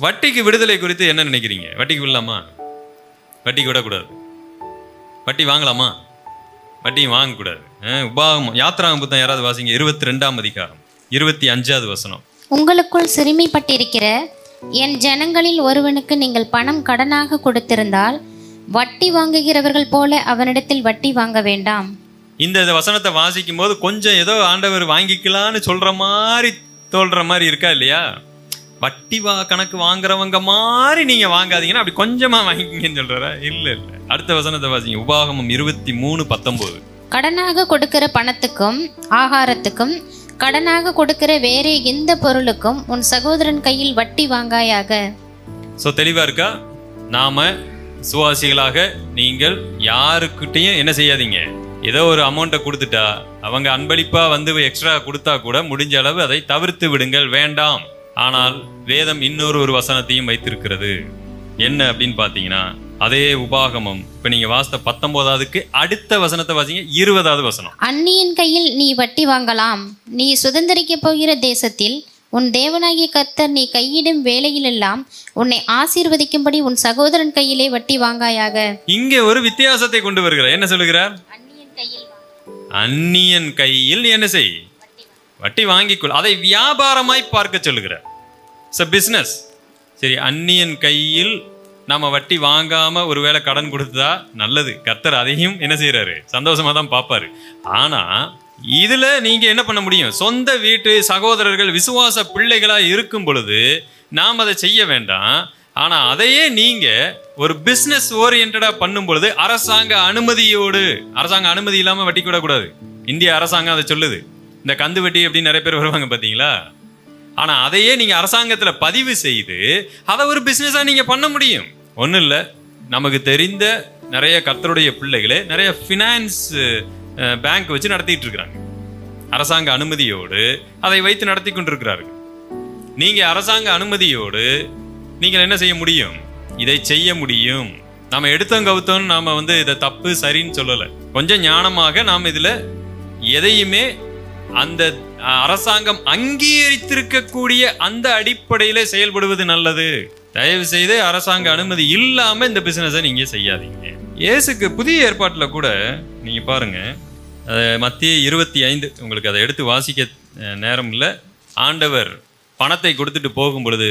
வட்டிக்கு விடுதலை குறித்து என்ன நினைக்கிறீங்க? வட்டிக்கு விடலாமா? வட்டிக்கு விடக்கூடாது. வட்டி வாங்கலாமா? வட்டியும் வாங்கக்கூடாது. அஹ், உபாகமம் யாத்திராங்க புத்தகம் யாராவது வாசிங்க? இருபத்தி ரெண்டாம் அதிகாரம் இருபத்தி அஞ்சாவது வசனம். உங்களுக்குள் சிறுமிப்பட்டிருக்கிற என் ஜனங்களில் ஒருவனுக்கு நீங்கள் பணம் கடனாக கொடுத்திருந்தால் வட்டி வாங்குகிறவர்கள் போல அவனிடத்தில் வட்டி வாங்க வேண்டாம். இந்த இந்த வசனத்தை வாசிக்கும் போது கொஞ்சம் ஏதோ ஆண்டவர் வாங்கிக்கலான்னு சொல்ற மாதிரி தோல்ற மாதிரி இருக்கா இல்லையா? வட்டி வா கணக்கு வாங்குறவங்க மாதிரி நீங்க வாங்காதீங்கன்னா அப்படி கொஞ்சமா வாங்கிக்கங்கன்னு சொல்றாரா? இல்ல இல்ல. அடுத்த வசனத்தை வாசிங்க. உபாகமம் இருபத்தி மூணு பத்தொன்பது கடனாக கொடுக்கிற பணத்துக்கும் ஆகாரத்துக்கும் கடனாக கொடுக்கிற வேறே எந்த பொருளுக்கும் உன் சகோதரன் கையில் வட்டி வாங்காயாக? ஸோ தெளிவா இருக்கா? நாம சுவாசிகளாக நீங்கள் யாருக்கிட்டையும் என்ன செய்யாதீங்க. ஏதோ ஒரு அமௌண்ட்டை கொடுத்துட்டா அவங்க அன்பளிப்பா வந்து எக்ஸ்ட்ரா கொடுத்தா கூட முடிஞ்ச அளவு அதை தவிர்த்து விடுங்கள். வேண்டாம். ஆனால் வேதம் இன்னொரு ஒரு வசனத்தையும் வைத்திருக்கிறது. என்ன அப்படின்னு பார்த்தீங்கன்னா அதே உபாகமம். இப்போ நீங்க வாசித்த பத்தொன்பதாவதுக்கு அடுத்த வசனத்தை வாசிங்க இருபதாவது வசனம். அந்நியன் கையில் நீ வட்டி வாங்கலாம். நீ சுதந்திரிக்கப் போகிற தேசத்தில் உன் தேவனாகிய கர்த்தர் நீ கையிடும் வேலையிலெல்லாம் உன்னை ஆசீர்வதிக்கும்படி உன் சகோதரன் கையிலே வட்டி வாங்காயாக. இங்கே ஒரு வித்தியாசத்தை கொண்டு வருகிறார். என்ன சொல்லுகிறார்? அந்நியன் கையில் அந்நியன் கையில் என்ன செய்? வட்டி வாங்கிக்கொள். அதை வியாபாரமாய் பார்க்க சொல்லுகிறார். இட்ஸ் பிஸ்னஸ் சரி அந்நியன் கையில் நம்ம வட்டி வாங்காமல் ஒருவேளை கடன் கொடுத்தா நல்லது. கர்த்தர் அதையும் என்ன செய்கிறாரு சந்தோஷமா தான் பார்ப்பாரு. ஆனால் இதில் நீங்கள் என்ன பண்ண முடியும்? சொந்த வீட்டு சகோதரர்கள் விசுவாச பிள்ளைகளாக இருக்கும் பொழுது நாம் அதை செய்ய வேண்டாம். ஆனால் அதையே நீங்கள் ஒரு பிஸ்னஸ் ஓரியன்டாக பண்ணும் பொழுது அரசாங்க அனுமதியோடு அரசாங்க அனுமதி இல்லாமல் வட்டி கூடக்கூடாது இந்திய அரசாங்கம் அதை சொல்லுது. இந்த கந்து வட்டி அப்படின்னு நிறைய பேர் வருவாங்க பார்த்தீங்களா ஆனால் அதையே நீங்கள் அரசாங்கத்தில் பதிவு செய்து அதை ஒரு பிஸ்னஸாக நீங்கள் பண்ண முடியும். ஒன்றும் இல்லை. நமக்கு தெரிந்த நிறைய கத்தருடைய பிள்ளைகளே நிறைய ஃபினான்ஸ் பேங்க் வச்சு நடத்திட்டு இருக்கிறாங்க. அரசாங்க அனுமதியோடு அதை வைத்து நடத்தி கொண்டிருக்கிறார்கள். நீங்கள் அரசாங்க அனுமதியோடு நீங்கள் என்ன செய்ய முடியும்? இதை செய்ய முடியும். நாம் எடுத்தோம் கவுத்தோம் நாம் வந்து இதை தப்பு சரின்னு சொல்லலை. கொஞ்சம் ஞானமாக நாம் இதில் எதையுமே அந்த அரசாங்கம் அங்கீகரித்திருக்கக்கூடிய அந்த அடிப்படையில் செயல்படுவது நல்லது. தயவு செய்து அரசாங்க அனுமதி இல்லாமல் இந்த பிசினஸை நீங்கள் செய்யாதீங்க. இயேசுக்கு புதிய ஏற்பாட்டில் கூட நீங்கள் பாருங்கள் மத்திய இருபத்தி ஐந்து உங்களுக்கு அதை எடுத்து வாசிக்க நேரம் இல்லை. ஆண்டவர் பணத்தை கொடுத்துட்டு போகும் பொழுது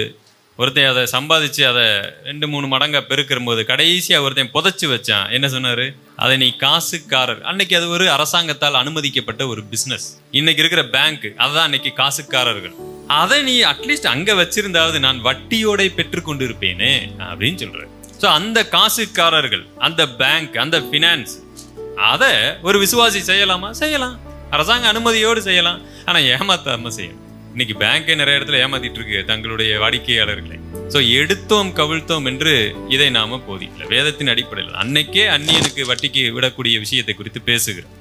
ஒருத்தன் அதை சம்பாதிச்சு அதை ரெண்டு மூணு மடங்காக பெருக்கிற போது கடைசியாக ஒருத்தன் புதைச்சி வச்சான். என்ன சொன்னார்? அதை நீ காசுக்காரர். அன்னைக்கு அது ஒரு அரசாங்கத்தால் அனுமதிக்கப்பட்ட ஒரு பிஸ்னஸ் இன்னைக்கு இருக்கிற பேங்க் அதான் அன்னைக்கு காசுக்காரர்கள். அதை நீ அட்லீஸ்ட் அங்க வச்சிருந்தாவது நான் வட்டியோட பெற்றுக்கொண்டு இருப்பேனே அப்படின்னு சொல்ற. ஸோ அந்த காசுக்காரர்கள் அந்த பேங்க் அந்த ஃபினான்ஸ் அதை ஒரு விசுவாசி செய்யலாமா? செய்யலாம். அரசாங்க அனுமதியோடு செய்யலாம். ஆனா ஏமாத்தாம செய்யணும். இன்னைக்கு பேங்கே நிறைய இடத்துல ஏமாத்திட்டு இருக்கு தங்களுடைய வாடிக்கையாளர்களை. ஸோ எடுத்தோம் கவிழ்த்தோம் என்று இதை நாம போதிக்கல. வேதத்தின் அடிப்படையில் அன்னைக்கே அந்நியனுக்கு வட்டிக்கு விடக்கூடிய விஷயத்தை குறித்து பேசுகிறோம்.